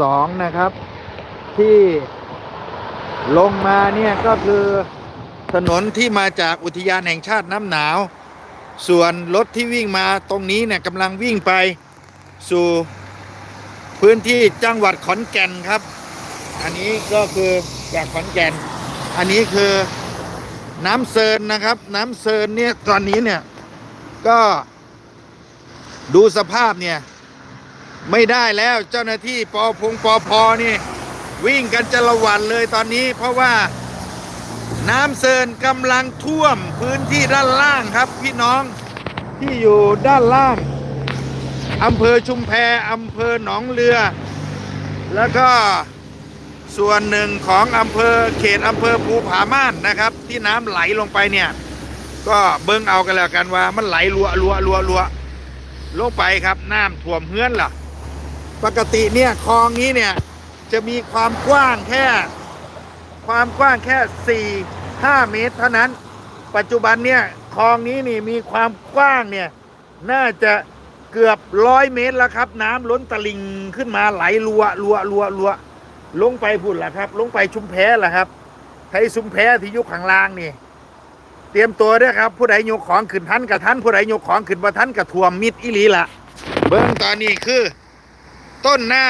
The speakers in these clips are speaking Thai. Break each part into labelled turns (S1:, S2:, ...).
S1: สองนะครับ ที่ลงมาเนี่ยก็คือถนนที่มาจากอุทยานแห่งชาติน้ำหนาว ส่วนรถที่วิ่งมาตรงนี้เนี่ยกำลังวิ่งไปสู่พื้นที่จังหวัดขอนแก่นครับ อันนี้ก็คือจากขอนแก่น อันนี้คือน้ำเซินนะครับ น้ำเซินเนี่ยตอนนี้เนี่ยก็ดูสภาพเนี่ย ไม่ได้แล้วเจ้าหน้าที่ปอพงปอพอนี่ วิ่งกันจะละวันเลยตอนนี้ เพราะว่าน้ำเซินกำลังท่วมพื้นที่ด้านล่างครับ พี่น้องที่อยู่ด้านล่างอำเภอชุมแพอำเภอหนองเรือ แล้วก็ส่วนหนึ่งของอำเภอเขตอำเภอภูผาม่านนะครับ ที่น้ำไหลลงไปเนี่ย ก็เบิ้งเอากันแล้วกันว่ามันไหลรัวรัวรัวรัวลงไปครับน้ำท่วมเฮือนล่ะ ปกติเนี่ยคลองนี้เนี่ยจะมีความกว้างแค่ ความกว้างแค่ 4 5 เมตรเท่านั้น ปัจจุบันเนี่ยคลองนี้นี่มีความกว้างเนี่ยน่าจะเกือบร้อยเมตรแล้วครับ น้ำล้นตลิ่งขึ้นมาไหลรัวรัวรัวรัวลงไปพุ่นละครับ ลงไปชุมแพละครับไทยชุมแพที่ยุคข้างล่างนี่ เตรียมตัวด้วยครับ ผู้ใดโยกของขึ้นทันกับทันผู้ใดโยกของขึ้นบ่ทันกับท่วมมิดอีหลีละเบิ้งตอนนี้คือ ต้นน้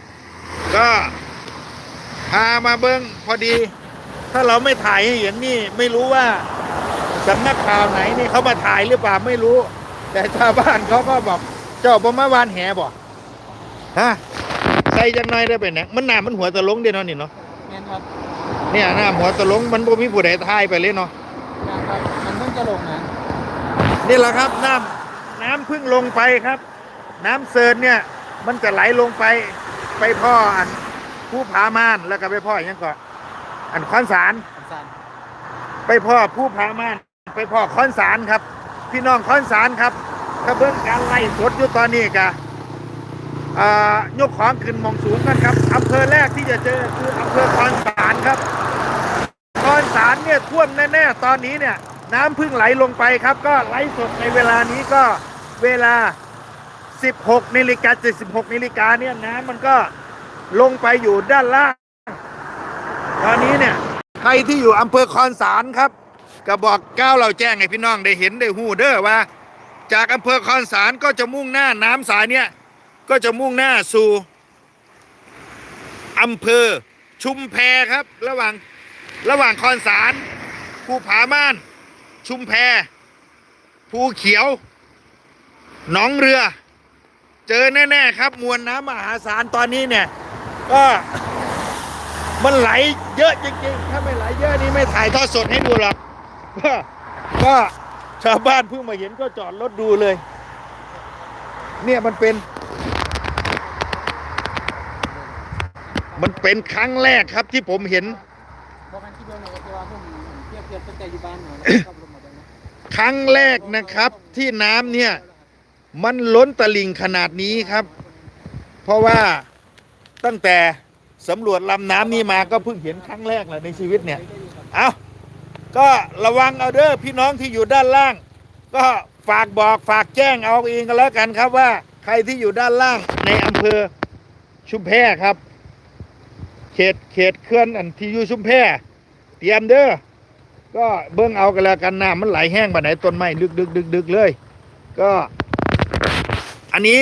S1: ำก็พามาเบิ้งพอดี ถ้าเราไม่ถ่ายให้เห็นนี่ ไม่รู้ว่าสำนักข่าวไหนนี่เขามาถ่ายหรือเปล่าไม่รู้ แต่ชาวบ้านเขาก็บอกเจ้าบ่มาวานแหบ่ฮะใส่จังหน่อยได้ไปเนี่ยมันหน้ามันหัวตะลงเด้เนาะนี่เนาะ
S2: แม่นครับ
S1: เนี่ยหน้าหัวตะลงมันบ่มีผู้ใดถ่ายไปเลยเนาะ
S2: นะครับมันเพิ่งจะลงนะ
S1: นี่แหละครับน้ำน้ำเพึ่งลงไปครับ น้ำเซินเนี่ย มันจะไหลลงไปไปพ่ออันผู้ผาม่านแล้วก็ไปพ่ออยังก่อนอันคอนสาร
S2: สัน
S1: ไปพ่อผู้ผาม่านไปพ่อคอนสารครับ พี่น้องคอนสารครับถ้าเบิ่งการไล่สดอยู่ตอนนี้กะอ่ายกของขึ้นหมองสูงกันครับอำเภอแรกที่จะเจอคืออำเภอคอนสารครับคอนสารเนี่ยท่วมแน่ๆตอนนี้เนี่ย น้ำเพึ่งไหลลงไปครับ ก็ไลฟ์สดในเวลานี้ก็เวลา 16นาฬิกา76นาฬิกาเนี่ยน้ำมันก็ลงไปอยู่ด้านล่าง ตอนนี้เนี่ย ใครที่อยู่อำเภอคอนสารครับ ก็บอกก้าวเราแจ้งให้พี่น้องได้เห็นได้หูเด้อว่า จากอำเภอคอนสารก็จะมุ่งหน้าน้ำสายเนี่ย ก็จะมุ่งหน้าสู่อำเภอชุมแพครับ ระหว่างระหว่างคอนสารภูผาม่าน ชุมแพภูเขียว หนองเรือ เจอแน่ๆครับ มวลน้ำมหาศาลตอนนี้เนี่ย ก็มันไหลเยอะจริงๆ ถ้าไม่ไหลเยอะนี่ไม่ถ่ายทอดสดให้ดูหรอกก็ชาวบ้านเพิ่งมาเห็นก็จอดรถดูเลย เนี่ยมันเป็น มันเป็นครั้งแรกครับที่ผมเห็น
S2: ครั้ง
S1: แรกนะครับที่น้ำเนี่ย มันล้นตลิ่งขนาดนี้ครับ เพราะว่าตั้งแต่สำรวจลำน้ำนี้มาก็เพิ่งเห็นครั้งแรกแหละในชีวิตเนี่ย เอาก็ระวังเอาเด้อพี่น้องที่อยู่ด้านล่าง ก็ฝากบอกฝากแจ้งเอาเองกันแล้วกันครับว่า ใครที่อยู่ด้านล่างในอำเภอชุมแพครับ เขตเขตเคลื่อนอันที่อยู่ชุมแพเตรียมเด้อก็เบิ้งเอากันแล้วกันน้ำมันไหลแห้งไปไหนต้นไม้ดึกดึกดึกดึกเลย ก็ อันนี้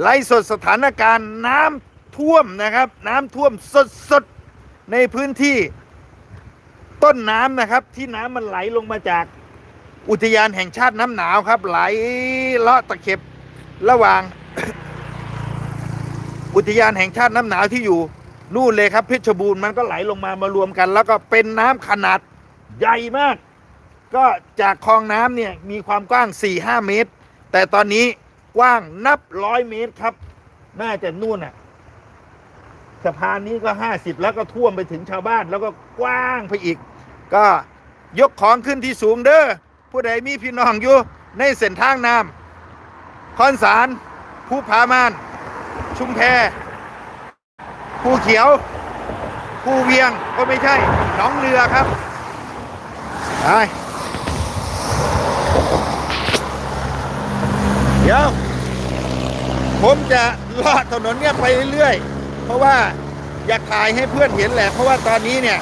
S1: ไล่สดสถานการณ์น้ำท่วมนะครับ น้ำท่วมสดสดๆในพื้นที่ต้นน้ำนะครับ ที่น้ำมันไหลลงมาจากอุทยานแห่งชาติน้ำหนาวครับ ไหลเลาะตะเข็บระหว่าง อุทยานแห่งชาติน้ำหนาวที่อยู่นู่นเลยครับเพชรบูรณ์มันก็ไหลลงมามารวมกัน แล้วก็เป็นน้ำขนาดใหญ่มาก ก็จากคลองน้ำเนี่ยมีความกว้าง4-5เมตร แต่ตอนนี้กว้างนับร้อยเมตรครับ น่าจะนู่นน่ะสะพานนี้ก็50แล้วก็ท่วมไปถึงชาวบ้าน แล้วก็กว้างไปอีก ก็ยกของขึ้นที่สูงเด้อผู้ใดมีพี่น้องอยู่ในเส้นทางน้ำคอนสารผู้ผามาน ชุมแพภูเขียวภูเวียงก็ไม่ใช่หนองเรือครับไป ดี๋ยว ผมจะลอดถนนเนี่ยไปเรื่อยๆ เพราะว่าอยากถ่ายให้เพื่อนเห็นแหละ เพราะว่าตอนนี้เนี่ย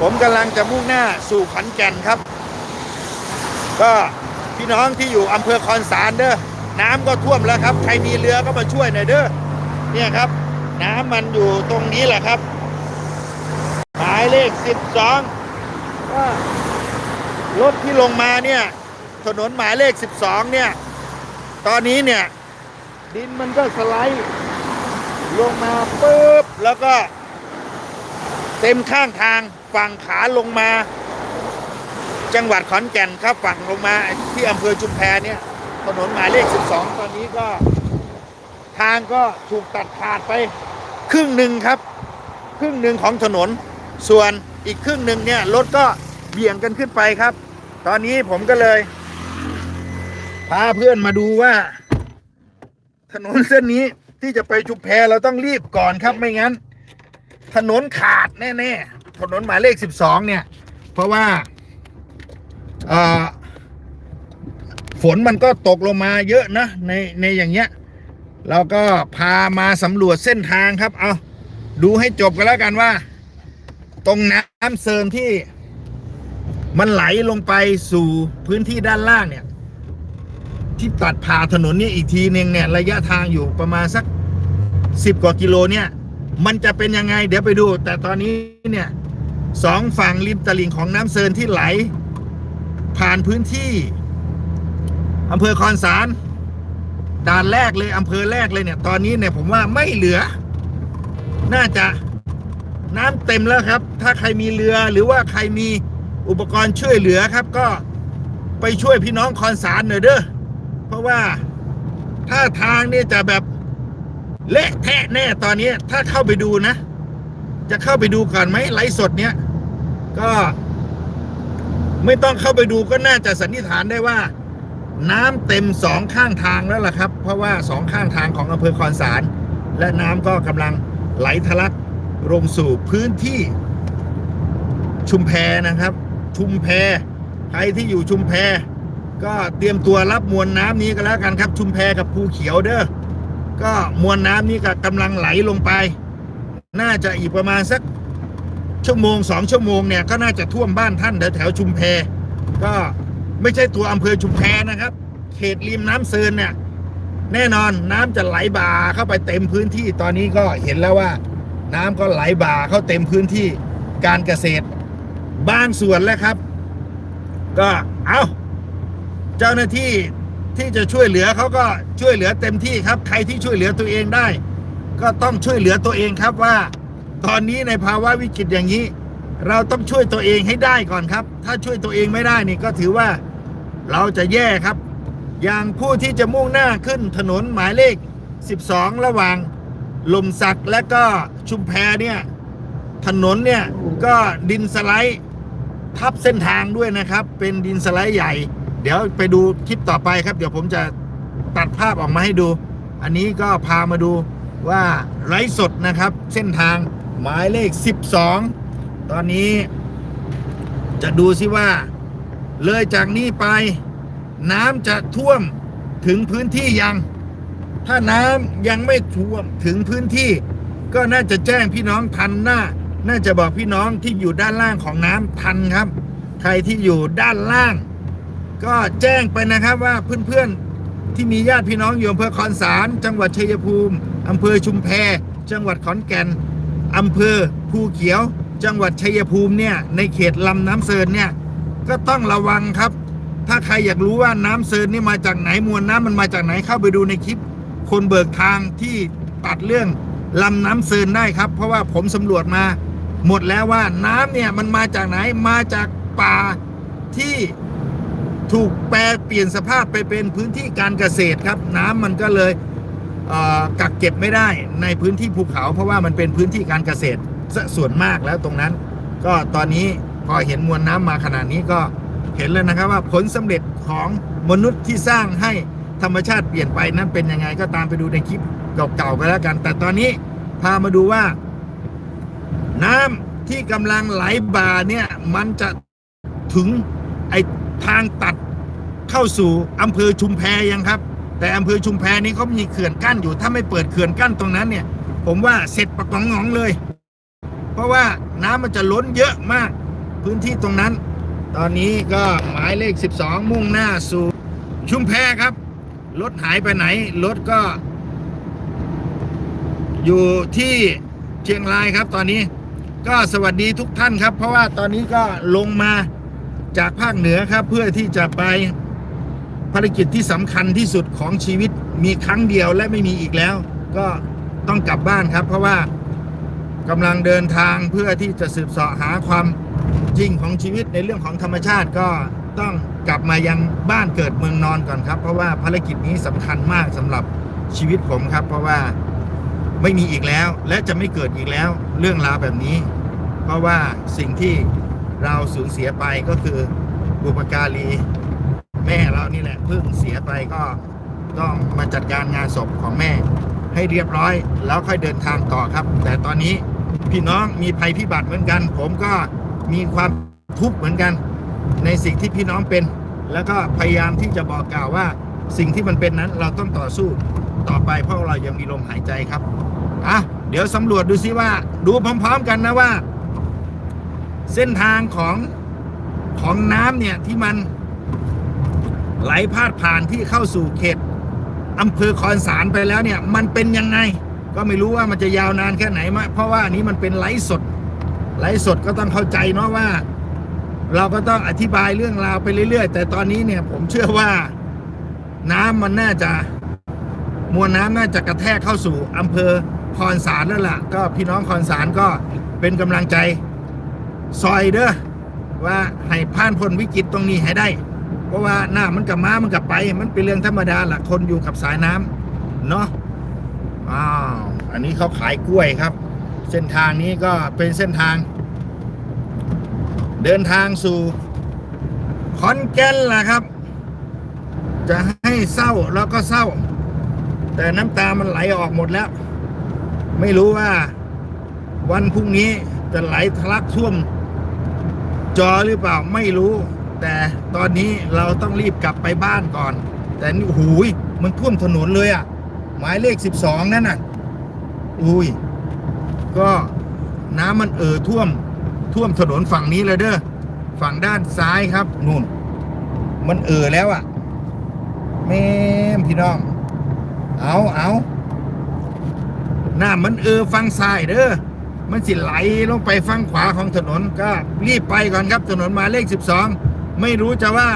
S1: ผมกำลังจะมุ่งหน้าสู่ขอนแก่นครับ ก็พี่น้องที่อยู่อำเภอคอนสารเด้อน้ำก็ท่วมแล้วครับ ใครมีเรือก็มาช่วยหน่อยเด้อเนี่ยครับ น้ำมันอยู่ตรงนี้แหละครับหมายเลข 12ก็รถที่ลงมาเนี่ย ถนนหมายเลข 12 เนี่ย ตอนนี้เนี่ย ดินมันก็สไลด์ ลงมาปุ๊บ แล้วก็ เต็มข้างทางฝั่งขาลงมา จังหวัดขอนแก่นครับฝั่งลงมาที่อำเภอชุมแพเนี่ยถนนหมายเลข 12 ตอนนี้ก็ ทางก็ถูกตัดขาดไป ครึ่งหนึ่งครับ ครึ่งหนึ่งของถนน ส่วนอีกครึ่งหนึ่งเนี่ยรถก็เบี่ยงกันขึ้นไปครับ ตอนนี้ผมก็เลย พาเพื่อนมาดูว่า ถนนเส้นนี้ที่จะไปชุมแพเราต้องรีบก่อนครับไม่งั้น ถนนขาดแน่ๆถนนหมายเลข12เนี่ย เพราะว่าฝนมันก็ตกลงมาเยอะนะในในอย่างเงี้ยเราก็พามาสำรวจเส้นทางครับ เอาดูให้จบกันแล้วกันว่า ตรงน้ำเซินที่มันไหลลงไปสู่พื้นที่ด้านล่างเนี่ย ที่ตัดผ่าถนนนี่อีกทีนึงเนี่ยระยะทางอยู่ประมาณสักสิบกว่ากิโลเนี่ย มันจะเป็นยังไงเดี๋ยวไปดู แต่ตอนนี้เนี่ยสองฝั่งริมตลิ่งของน้ำเซินที่ไหล ผ่านพื้นที่อำเภอคอนสารด่านแรกเลยอำเภอแรกเลยเนี่ย ตอนนี้เนี่ยผมว่าไม่เหลือ น่าจะน้ำเต็มแล้วครับ ถ้าใครมีเรือหรือว่าใครมีอุปกรณ์ช่วยเหลือครับ ก็ไปช่วยพี่น้องคอนสารหน่อยเด้อ เพราะว่าถ้าทางนี่จะแบบเละแทะแน่ตอนนี้ ถ้าเข้าไปดูนะ จะเข้าไปดูก่อนไหมไลฟ์สดเนี้ยก็ไม่ต้องเข้าไปดูก็น่าจะสันนิษฐานได้ว่า น้ำเต็มสองข้างทางแล้วล่ะครับ เพราะว่าสองข้างทางของอำเภอคอนสาร และน้ำก็กำลังไหลทะลักลงสู่พื้นที่ชุมแพนะครับ ชุมแพใครที่อยู่ชุมแพ ก็เตรียมตัวรับมวลน้ำนี้ก็แล้วกันครับ ชุมแพกับภูเขียวเด้อก็มวลน้ำนี้ก็กำลังไหลลงไป น่าจะอีกประมาณสักชั่วโมงสองชั่วโมงเนี่ยก็น่าจะท่วมบ้านท่านแถวแถวชุมแพ ก็ไม่ใช่ตัวอำเภอชุมแพนะครับ เขตริมน้ำเซินเนี่ยแน่นอนน้ำจะไหลบ่าเข้าไปเต็มพื้นที่ตอนนี้ก็เห็นแล้วว่า น้ำก็ไหลบ่าเข้าเต็มพื้นที่การเกษตรบางส่วนแล้วครับ ก็เอา เจ้าหน้าที่ที่จะช่วยเหลือเขาก็ช่วยเหลือเต็มที่ครับ ใครที่ช่วยเหลือตัวเองได้ ก็ต้องช่วยเหลือตัวเองครับว่า ตอนนี้ในภาวะวิกฤตอย่างนี้ เราต้องช่วยตัวเองให้ได้ก่อนครับ ถ้าช่วยตัวเองไม่ได้นี่ก็ถือว่าเราจะแย่ครับ อย่างผู้ที่จะมุ่งหน้าขึ้นถนนหมายเลข 12 ระหว่างลมสักและก็ชุมแพเนี่ยถนนเนี่ยก็ดินสไลด์ทับเส้นทางด้วยนะครับ เป็นดินสไลด์ใหญ่ เดี๋ยวไปดูคลิปต่อไปครับ เดี๋ยวผมจะตัดภาพออกมาให้ดู อันนี้ก็พามาดูว่าไร้สดนะครับ เส้นทางหมายเลข 12 ตอนนี้ จะดูซิว่า เลยจากนี้ไป น้ำจะท่วมถึงพื้นที่ยัง ถ้าน้ำยังไม่ท่วมถึงพื้นที่ ก็น่าจะแจ้งพี่น้องทันหน้า น่าจะบอกพี่น้องที่อยู่ด้านล่างของน้ำทันครับ ใครที่อยู่ด้านล่าง ก็แจ้งไปนะครับว่าเพื่อนๆที่มีญาติพี่น้องอยู่อำเภอคอนสารจังหวัดชัยภูมิอำเภอชุมแพจังหวัดขอนแก่นอำเภอภูเขียว จังหวัดชัยภูมิเนี่ยในเขตลำน้ำเซินเนี่ยก็ต้องระวังครับ ถ้าใครอยากรู้ว่าน้ำเซินนี่มาจากไหนมวลน้ำมันมาจากไหนเข้าไปดูในคลิป คนเบิกทางที่ตัดเรื่องลำน้ำเซินได้ครับ เพราะว่าผมสำรวจมา หมดแล้วว่าน้ำเนี่ยมันมาจากไหนมาจากป่าที่ ถูกแปลเปลี่ยนสภาพไปเป็นพื้นที่การเกษตรครับ น้ำมันก็เลยเกักเก็บไม่ได้ในพื้นที่ภูเขาเพราะว่ามันเป็นพื้นที่การเกษตรส่วนมากแล้วตรงนั้น ก็ตอนนี้พอเห็นมวลน้ำมาขนาดนี้ก็เห็นแล้วนะครับว่าผลสำเร็จของมนุษย์ที่สร้างให้ธรรมชาติเปลี่ยนไปนั้นเป็นยังไงก็ตามไปดูในคลิปเก่าๆกันแล้วกัน แต่ตอนนี้พามาดูว่า น้ำที่กำลังไหลบ่าเนี่ยมันจะถึง ทางตัดเข้าสู่อำเภอชุมแพยังครับ แต่อำเภอชุมแพนี้เขามีเขื่อนกั้นอยู่ ถ้าไม่เปิดเขื่อนกั้นตรงนั้นเนี่ย ผมว่าเสร็จประกองงองเลย เพราะว่าน้ำมันจะล้นเยอะมากพื้นที่ตรงนั้น ตอนนี้ก็หมายเลข 12 มุ่งหน้าสู่ชุมแพครับรถหายไปไหนรถก็ อยู่ที่เชียงรายครับ ตอนนี้ก็สวัสดีทุกท่านครับ เพราะว่าตอนนี้ก็ลงมา จากภาคเหนือครับ เพื่อที่จะไปภารกิจที่สำคัญที่สุดของชีวิตมีครั้งเดียวและไม่มีอีกแล้ว ก็ต้องกลับบ้านครับ เพราะว่ากำลังเดินทางเพื่อที่จะสืบเสาะหาความจริงของชีวิตในเรื่องของธรรมชาติก็ต้องกลับมายังบ้านเกิดเมืองนอนก่อนครับ เพราะว่าภารกิจนี้สำคัญมากสำหรับชีวิตผมครับ เพราะว่าไม่มีอีกแล้วและจะไม่เกิดอีกแล้วเรื่องราวแบบนี้ เพราะว่าสิ่งที่ เราสูญเสียไปก็คือบุปการีแม่เรานี่แหละเพิ่งเสียไปก็ต้องมาจัดการงานศพของแม่ ให้เรียบร้อยแล้วค่อยเดินทางต่อครับ แต่ตอนนี้พี่น้องมีภัยพิบัติเหมือนกัน ผมก็มีความทุกข์เหมือนกัน ในสิ่งที่พี่น้องเป็น แล้วก็พยายามที่จะบอกกล่าวว่า สิ่งที่มันเป็นนั้นเราต้องต่อสู้ต่อไปเพราะเรายังมีลมหายใจครับอะเดี๋ยวสำรวจดูซิว่า ดูพร้อม ๆ กันนะว่า เส้นทางของของน้ำเนี่ย ที่มันไหลพาดผ่านที่เข้าสู่เขตอำเภอคอนสารไปแล้วเนี่ย มันเป็นยังไง ก็ไม่รู้ว่ามันจะยาวนานแค่ไหนมะเพราะว่าอันนี้มันเป็นไลฟ์สด ไลฟ์สดก็ต้องเข้าใจเนาะว่า เราก็ต้องอธิบายเรื่องราวไปเรื่อย ๆ แต่ตอนนี้เนี่ยผมเชื่อว่าน้ำมันน่าจะมวลน้ำน่าจะกระแทกเข้าสู่อำเภอคอนสารแล้วล่ะ ก็พี่น้องคอนสารก็เป็นกำลังใจ ซอยเด้อว่าให้ผ่านพ้นวิกฤตตรงนี้ให้ได้ เพราะว่าหน้ามันกับม้ามันกับไป มันเป็นเรื่องธรรมดาล่ะคนอยู่กับสายน้ำเนาะอ้าวอันนี้เขาขายกล้วยครับ เส้นทางนี้ก็เป็นเส้นทาง เดินทางสู่ขอนแก่นล่ะครับ จะให้เศร้าแล้วก็เศร้า แต่น้ำตามันไหลออกหมดแล้ว ไม่รู้ว่าวันพรุ่งนี้จะไหลทะลักท่วม จอหรือเปล่าไม่รู้ แต่ตอนนี้เราต้องรีบกลับไปบ้านก่อน แต่นี่หูยมันท่วมถนนเลยอะ่ะ หมายเลขสิบสองนั่นน่ะอุ้ย ก็น้ำมันเอ่อท่วมท่วมถนนฝั่งนี้เลยเด้อฝั่งด้านซ้ายครับนู่น มันเอ่อแล้วอะ่ะแม่พี่น้อง เอาเอาหน้ามันเออฟังซ้ายเด้อ มันสิไหลลงไปฝั่งขวาของถนนก็รีบไปก่อนครับถนนหมายเลข 12 ไม่รู้จะว่า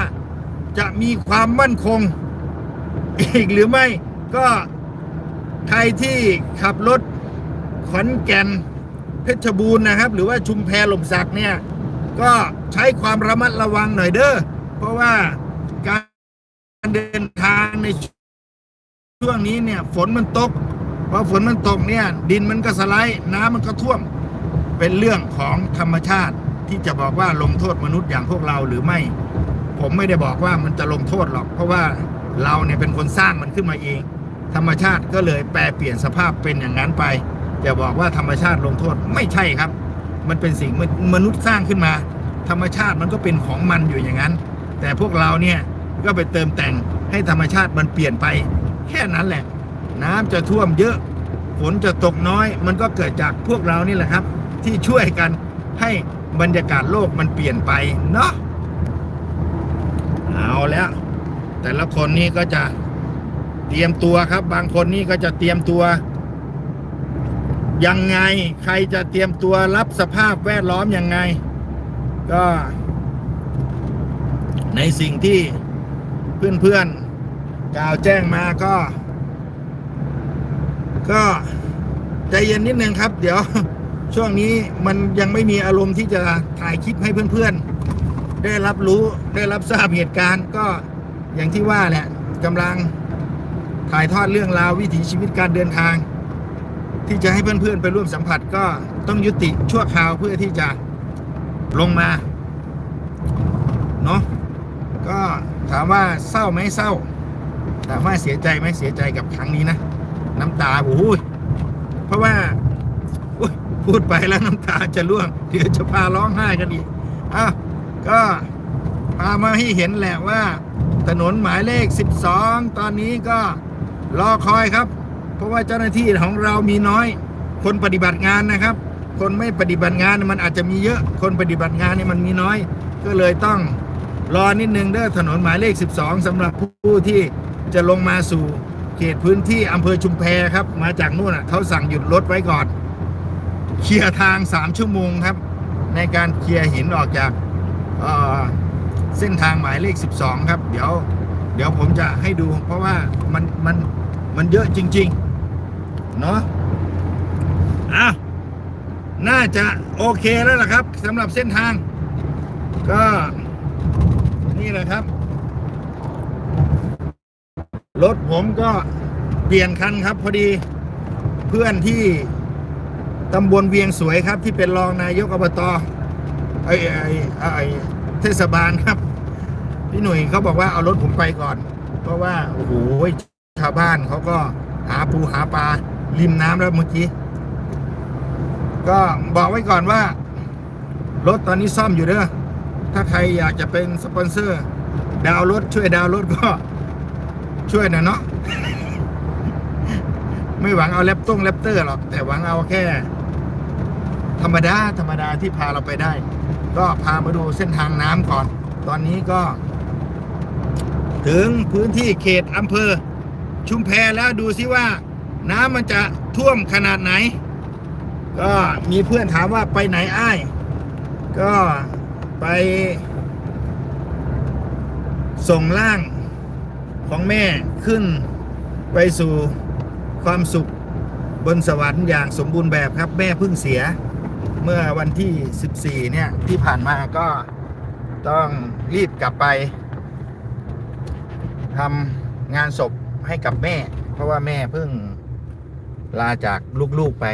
S1: จะมีความมั่นคง อีกหรือไม่ก็ใครที่ขับรถขอนแก่นเพชรบูรณ์นะครับ หรือว่าชุมแพหลมสักเนี่ย ก็ใช้ความระมัดระวังหน่อยเด้อเพราะว่าการเดินทางในช่วงนี้เนี่ย ฝนมันตก พอฝนมันตกเนี่ยดินมันก็สไลด์น้ำมันก็ท่วม เป็นเรื่องของธรรมชาติที่จะบอกว่าลงโทษมนุษย์อย่างพวกเราหรือไม่ ผมไม่ได้บอกว่ามันจะลงโทษหรอก เพราะว่าเราเนี่ยเป็นคนสร้างมันขึ้นมาเอง ธรรมชาติก็เลยแปลเปลี่ยนสภาพเป็นอย่างนั้นไปจะบอกว่าธรรมชาติลงโทษไม่ใช่ครับ มันเป็นสิ่งมนุษย์สร้างขึ้นมา ธรรมชาติมันก็เป็นของมันอยู่อย่างนั้น แต่พวกเราเนี่ยก็ไปเติมแต่งให้ธรรมชาติมันเปลี่ยนไป แค่นั้นแหละ น้ำจะท่วมเยอะ ฝนจะตกน้อย มันก็เกิดจากพวกเรานี่แหละครับ ที่ช่วยกันให้บรรยากาศโลกมันเปลี่ยนไปเนาะเอาแล้ว แต่ละคนนี่ก็จะเตรียมตัวครับ บางคนนี่ก็จะเตรียมตัว ยังไงใครจะเตรียมตัวรับสภาพแวดล้อมยังไง ก็ ในสิ่งที่เพื่อนๆกล่าวแจ้งมาก็ ก็ใจเย็นนิดนึงครับ เดี๋ยวช่วงนี้มันยังไม่มีอารมณ์ที่จะถ่ายคลิปให้เพื่อนๆ ได้รับรู้ได้รับทราบเหตุการณ์ ก็อย่างที่ว่าแหละกำลังถ่ายทอดเรื่องราววิถีชีวิตการเดินทาง ที่จะให้เพื่อนๆ ไปร่วมสัมผัสก็ต้องยุติชั่วคราวเพื่อที่จะลงมาเนาะก็ถามว่าเศร้าไหมเศร้าถามว่าเสียใจไหมเสียใจกับครั้งนี้นะ น้ำตาโอ้ยเพราะว่าพูดไปแล้วน้ำตาจะร่วงเดี๋ยวจะพาร้องไห้กันอีกอ้าวก็พามาให้เห็นแหละว่า ถนนหมายเลข 12 ตอนนี้ก็รอคอยครับ เพราะว่าเจ้าหน้าที่ของเรามีน้อย คนปฏิบัติงานนะครับ คนไม่ปฏิบัติงานมันอาจจะมีเยอะ คนปฏิบัติงานนี่มันมีน้อย ก็เลยต้องรอนิดนึงเด้อถนนหมายเลข 12สำหรับผู้ที่จะลงมาสู่ เขตพื้นที่อำเภอชุมแพครับ มาจากนู่นอะเขาสั่งหยุดรถไว้ก่อน เคลียร์ทาง3ชั่วโมงครับ ในการเคลียร์หินออกจากเเส้นทางหมายเลข 12 ครับ เดี๋ยว เดี๋ยวผมจะให้ดู เพราะว่ามันมันมันเยอะจริง ๆ เนาะอะน่าจะโอเคแล้วล่ะครับสำหรับเส้นทาง ก็นี่แหละครับ รถผมก็เปลี่ยนคันครับ พอดีเพื่อนที่ตำบลเวียงสวยครับ ที่เป็นรองนายกอบตไอ้ไอ้ไอ้เทศบาลครับ พี่หนุ่ยเขาบอกว่าเอารถผมไปก่อน เพราะว่าโอ้โหชาวบ้านเขาก็หาปูหาปลาริมน้ำแล้วเมื่อกี้ ก็บอกไว้ก่อนว่า รถตอนนี้ซ่อมอยู่เด้อถ้าใครอยากจะเป็นสปอนเซอร์ ดาวรถช่วยดาวรถก็ ช่วยหน่อยเนาะไม่หวังเอาแรปต้งแรปเตอร์หรอก แต่หวังเอาแค่ ธรรมดา ธรรมดาที่พาเราไปได้ ก็พามาดูเส้นทางน้ำก่อน ตอนนี้ก็ ถึงพื้นที่เขตอำเภอ ชุมแพแล้วดูซิว่า น้ำมันจะท่วมขนาดไหน ก็มีเพื่อนถามว่าไปไหนอ้ายก็ไป ส่งร่าง ของแม่ขึ้นไปสู่ความสุขบนสวรรค์อย่างสมบูรณ์แบบครับ แม่เพิ่งเสียเมื่อวันที่ 14 เนี่ย ที่ผ่านมาก็ต้องรีบกลับไปทำงานศพให้กับแม่ เพราะว่าแม่เพิ่งลาจากลูกๆไป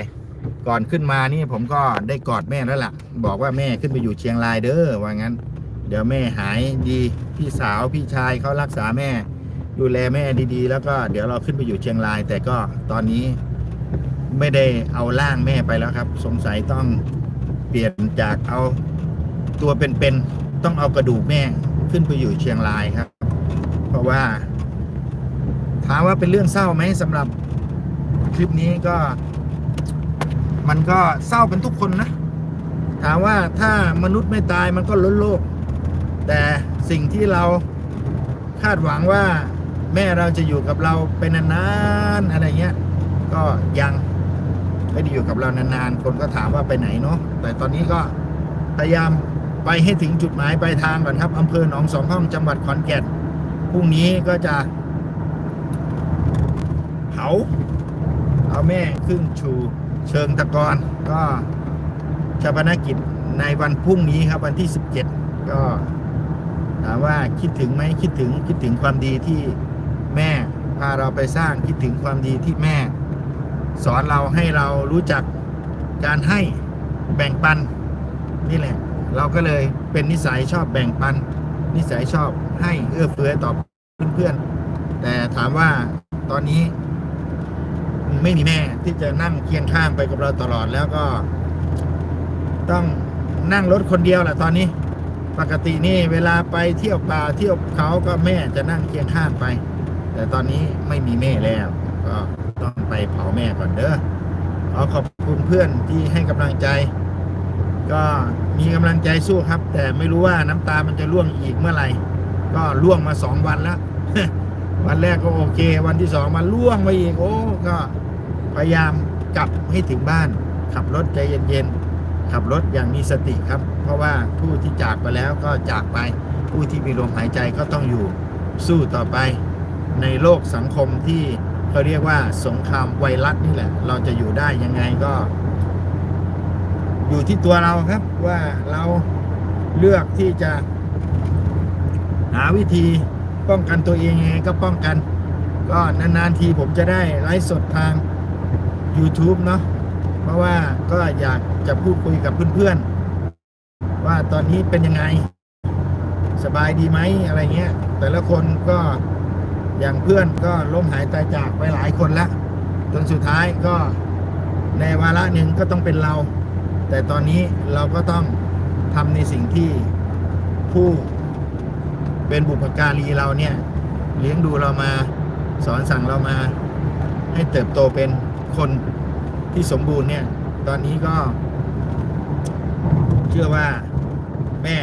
S1: ก่อนขึ้นมานี่ผมก็ได้กอดแม่แล้วล่ะ บอกว่าแม่ขึ้นไปอยู่เชียงรายเด้อว่างั้น เดี๋ยวแม่หายดีพี่สาวพี่ชายเขารักษาแม่ ดูแลแม่ดีๆ แล้วก็เดี๋ยวเราขึ้นไปอยู่เชียงราย แต่ก็ตอนนี้ไม่ได้เอาร่างแม่ไปแล้วครับ สงสัยต้องเปลี่ยนจากเอาตัวเป็นๆต้องเอากระดูกแม่ขึ้นไปอยู่เชียงรายครับ เพราะว่าถามว่าเป็นเรื่องเศร้าไหมสำหรับคลิปนี้ก็ มันก็เศร้าเป็นทุกคนนะ ถามว่าถ้ามนุษย์ไม่ตายมันก็ล้นโลก แต่สิ่งที่เราคาดหวังว่า แม่เราจะอยู่กับเราเป็นนานๆอะไรเงี้ย ก็ยังไม่ได้อยู่กับเรานานๆ คนก็ถามว่าไปไหนเนาะแต่ตอนนี้ก็พยายามไปให้ถึงจุดหมายปลายทางก่อนครับอำเภอหนองสองห้องจังหวัดขอนแก่นพรุ่งนี้ก็จะเผาเอาแม่ขึ้นชูเชิงตะกอนก็ชาปนกิจในวันพรุ่งนี้ครับวันที่ 17 ก็ถามว่าคิดถึงไหมคิดถึงคิดถึงความดีที่ พาเราไปสร้างคิดถึงความดีที่แม่ สอนเราให้เรารู้จักการให้แบ่งปันนี่แหละ เราก็เลยเป็นนิสัยชอบแบ่งปัน นิสัยชอบให้เอื้อเฟื้อต่อเพื่อนๆแต่ถามว่าตอนนี้ ไม่มีแม่ที่จะนั่งเคียงข้างไปกับเราตลอดแล้วก็ ต้องนั่งรถคนเดียวแหละตอนนี้ ปกตินี่เวลาไปเที่ยวป่าเที่ยวเขาก็แม่จะนั่งเคียงข้างไป แต่ตอนนี้ไม่มีแม่แล้ว ก็ต้องไปเผาแม่ก่อนเด้อขอขอบคุณเพื่อนที่ให้กำลังใจ ก็มีกำลังใจสู้ครับ แต่ไม่รู้ว่าน้ำตามันจะร่วงอีกเมื่อไหร่ ก็ร่วงมาสองวันแล้ว วันแรกก็โอเค วันที่สองมาล่วงไปอีกโอ้ก็พยายามกลับให้ถึงบ้าน ขับรถใจเย็นๆ ขับรถอย่างมีสติครับ เพราะว่าผู้ที่จากไปแล้วก็จากไป ผู้ที่มีลมหายใจก็ต้องอยู่สู้ต่อไป ในโลกสังคมที่เขาเรียกว่าสงครามไวรัสนี่แหละ เราจะอยู่ได้ยังไงก็ อยู่ที่ตัวเราครับว่าเราเลือกที่จะ หาวิธีป้องกันตัวเองยังไงก็ป้องกัน ก็นานๆทีผมจะได้ไลฟ์สดทาง YouTube เนาะเพราะว่าก็อยากจะพูดคุยกับเพื่อนๆ ว่าตอนนี้เป็นยังไง สบายดีไหมอะไรเงี้ย แต่ละคนก็ อย่างเพื่อนก็ล้มหายตายจากไปหลายคนแล้วจนสุดท้ายก็ในวาระหนึ่งก็ต้องเป็นเรา แต่ตอนนี้เราก็ต้องทำในสิ่งที่ผู้เป็นบุพการีเราเนี่ยเลี้ยงดูเรามาสอนสั่งเรามา ให้เติบโตเป็นคนที่สมบูรณ์เนี่ย ตอนนี้ก็ เชื่อว่าแม่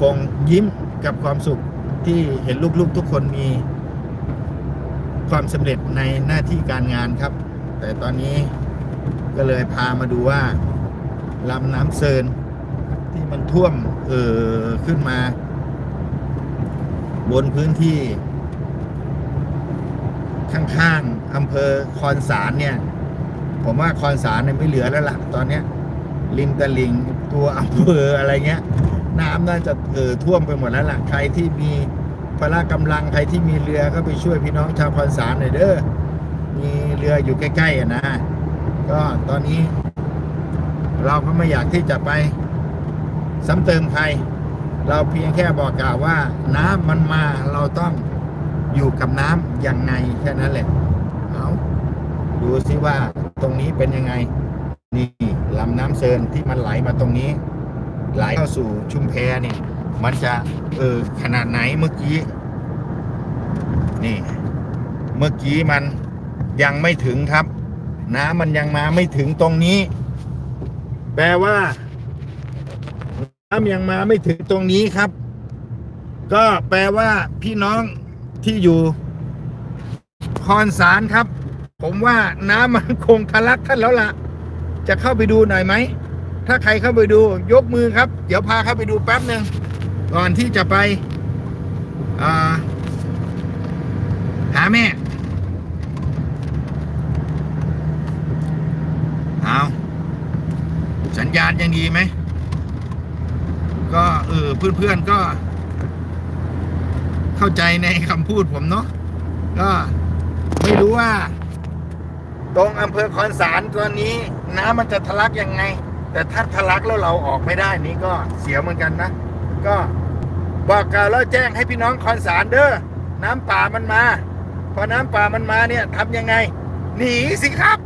S1: คงยิ้มกับความสุข ที่เห็นลูกๆทุกคนมีความสำเร็จในหน้าที่การงานครับ แต่ตอนนี้ก็เลยพามาดูว่าลำน้ำเซินที่มันท่วมเอ่อขึ้นมา บนพื้นที่ ข้างๆอำเภอคอนสารเนี่ย ผมว่าคอนสารเนี่ยไม่เหลือแล้วล่ะ ตอนเนี้ยริมตลิ่งตัวอำเภออะไรเงี้ย น้ำน่าจะเอ่อท่วมไปหมดแล้วล่ะใครที่มีพละกำลังใครที่มีเรือก็ไปช่วยพี่น้องชาวคอนสารหน่อยเด้อมีเรืออยู่ใกล้ๆอะนะ ก็ตอนนี้ เราก็ไม่อยากที่จะไปซ้ำเติมใคร เราเพียงแค่บอกกล่าวว่า น้ำมันมาเราต้องอยู่กับน้ำยังไงแค่นั้นแหละเอาดูซิว่าตรงนี้เป็นยังไง นี่ลำน้ำเซินที่มันไหลมาตรงนี้ ไหลเข้าสู่ชุมแพเนี่ยมันจะเออขนาดไหนเมื่อกี้นี่ เมื่อกี้มันยังไม่ถึงครับ น้ำมันยังมาไม่ถึงตรงนี้ แปลว่า น้ำยังมาไม่ถึงตรงนี้ครับ ก็แปลว่าพี่น้องที่อยู่คอนสารครับ ผมว่าน้ำมันคงทะลักท่านแล้วล่ะ จะเข้าไปดูหน่อยไหม ถ้าใครเข้าไปดูยกมือครับ เดี๋ยวพาเข้าไปดูแป๊บหนึ่งก่อนที่จะไปาหาแม่เอาสัญญาณยังดีไหม ก็เออเพื่อนๆก็ เข้าใจในคำพูดผมเนาะก็ไม่รู้ว่า ตรงอำเภอคอนสารตอนนี้ น้ำมันจะทะลักยังไง แต่ถ้าทะลักแล้วเราออกไม่ได้นี่ก็เสียเหมือนกันนะ ก็บอกกล่าวแล้วแจ้งให้พี่น้องคอนสารเด้อน้ำป่ามันมา พอน้ำป่ามันมาเนี่ยทำยังไง หนีสิครับ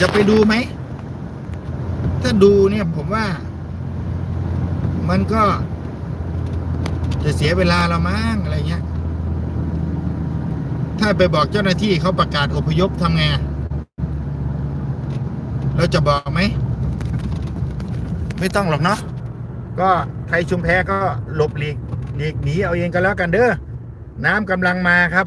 S1: จะไปดูไหม ถ้าดูเนี่ยผมว่า มันก็จะเสียเวลาเรามั้งอะไรเงี้ย ถ้าไปบอกเจ้าหน้าที่เขาประกาศอพยพทำไงอะเราจะบอกไหม ไม่ต้องหรอกเนาะ ก็ไทยชุมแพก็หลบหลีกหลีกหนีเอาเองก็แล้วกันเด้อ น้ำกำลังมาครับ